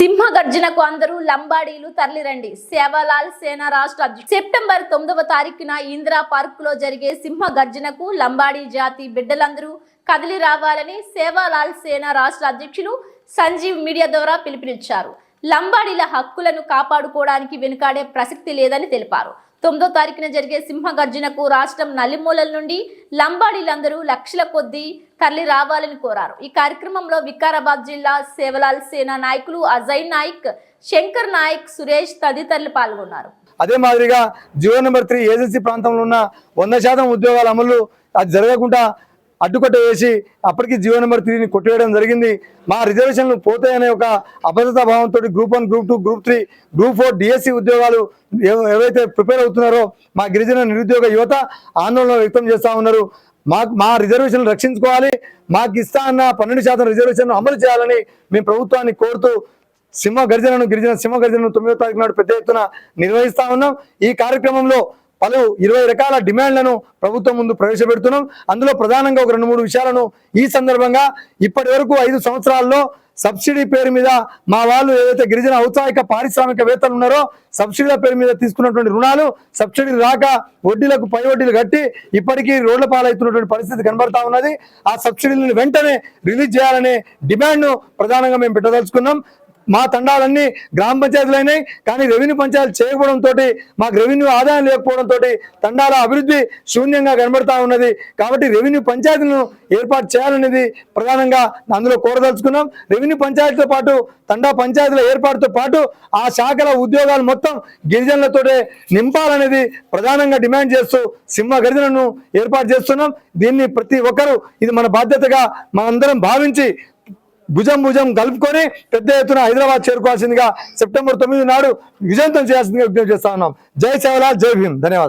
సింహ గర్జనకు అందరూ లంబాడీలు తరలిరండి. సేవాలాల్ సేన రాష్ట్ర అధ్యక్షుడు. సెప్టెంబర్ తొమ్మిదవ తారీఖున ఇందిరా పార్క్లో జరిగే సింహ గర్జనకు లంబాడీ జాతి బిడ్డలందరూ కదిలి రావాలని సేవాలాల్ సేన రాష్ట్ర అధ్యక్షులు సంజీవ్ మీడియా ద్వారా పిలుపునిచ్చారు. లంబాడీల హక్కులను కాపాడుకోవడానికి వెనుకాడే ప్రసక్తి లేదని తెలిపారు. తొమ్మిదో తారీఖున జరిగే సింహగర్జనకు రాష్ట్రం నలుమూలల నుండి లంబాడీలందరూ లక్షల కొద్దీ తరలి రావాలని కోరారు. ఈ కార్యక్రమంలో వికారాబాద్ జిల్లా సేవలాల్ సేనా నాయకులు అజయ్ నాయక్ శంకర్ నాయక్ సురేష్ తదితరులు పాల్గొన్నారు. అదే మాదిరిగా జియో నెంబర్ త్రీ ఏజెన్సీ ప్రాంతంలో ఉన్న వంద శాతం ఉద్యోగాల అమలు అది జరగకుండా అడ్డుకట్ట వేసి అప్పటికి జియో నెంబర్ త్రీని కొట్టివేయడం జరిగింది. మా రిజర్వేషన్లు పోతాయనే ఒక అభద్రతా భావంతో group one group two group three group four DSC ఉద్యోగాలు ఏవైతే ఎవరైతే ప్రిపేర్ అవుతున్నారో మా గిరిజన నిరుద్యోగ యువత ఆందోళన వ్యక్తం చేస్తూ ఉన్నారు. మా మా రిజర్వేషన్లు రక్షించుకోవాలి. మాకు ఇస్తా అన్న పన్నెండు శాతం రిజర్వేషన్ అమలు చేయాలని మేము ప్రభుత్వాన్ని కోరుతూ సింహ గర్జనను గిరిజన సింహ గర్జనను తొమ్మిదో తారీఖు నాడు పెద్ద ఎత్తున నిర్వహిస్తా ఉన్నాం. ఈ కార్యక్రమంలో పలు ఇరవై రకాల డిమాండ్లను ప్రభుత్వం ముందు ప్రవేశపెడుతున్నాం. అందులో ప్రధానంగా ఒక రెండు మూడు విషయాలను ఈ సందర్భంగా ఇప్పటి వరకు ఐదు సంవత్సరాల్లో సబ్సిడీ పేరు మీద మా వాళ్ళు ఏదైతే గిరిజన ఔత్సాహిక పారిశ్రామికవేత్తలు ఉన్నారో సబ్సిడీల పేరు మీద తీసుకున్నటువంటి రుణాలు సబ్సిడీ రాక వడ్డీలకు పై వడ్డీలు కట్టి ఇప్పటికీ రోడ్ల పాలవుతున్నటువంటి పరిస్థితి కనబడతా ఉన్నది. ఆ సబ్సిడీలను వెంటనే రిలీజ్ చేయాలనే డిమాండ్ను ప్రధానంగా మేము పెట్టదలుచుకున్నాం. మా తండాలన్నీ గ్రామ పంచాయతీలు అయినాయి కానీ రెవెన్యూ పంచాయతీలు చేయకపోవడంతో మాకు రెవెన్యూ ఆదాయం లేకపోవడంతో తండాల అభివృద్ధి శూన్యంగా కనబడతా ఉన్నది. కాబట్టి రెవెన్యూ పంచాయతీలను ఏర్పాటు చేయాలనేది ప్రధానంగా అందులో కోరదలుచుకున్నాం. రెవెన్యూ పంచాయతీతో పాటు తండా పంచాయతీల ఏర్పాటుతో పాటు ఆ శాఖల ఉద్యోగాలు మొత్తం గిరిజనులతోటే నింపాలనేది ప్రధానంగా డిమాండ్ చేస్తూ సింహ గర్జనను ఏర్పాటు చేస్తున్నాం. దీన్ని ప్రతి ఒక్కరూ ఇది మన బాధ్యతగా మనందరం భావించి భుజం భుజం కలుపుకొని పెద్ద ఎత్తున హైదరాబాద్ చేరుకోవాల్సిందిగా సెప్టెంబర్ తొమ్మిది నాడు విజయంతం చేయాల్సిందిగా విజ్ఞప్తి చేస్తా ఉన్నాం. జై సేవలాల్ జై భీమ్. ధన్యవాదాలు.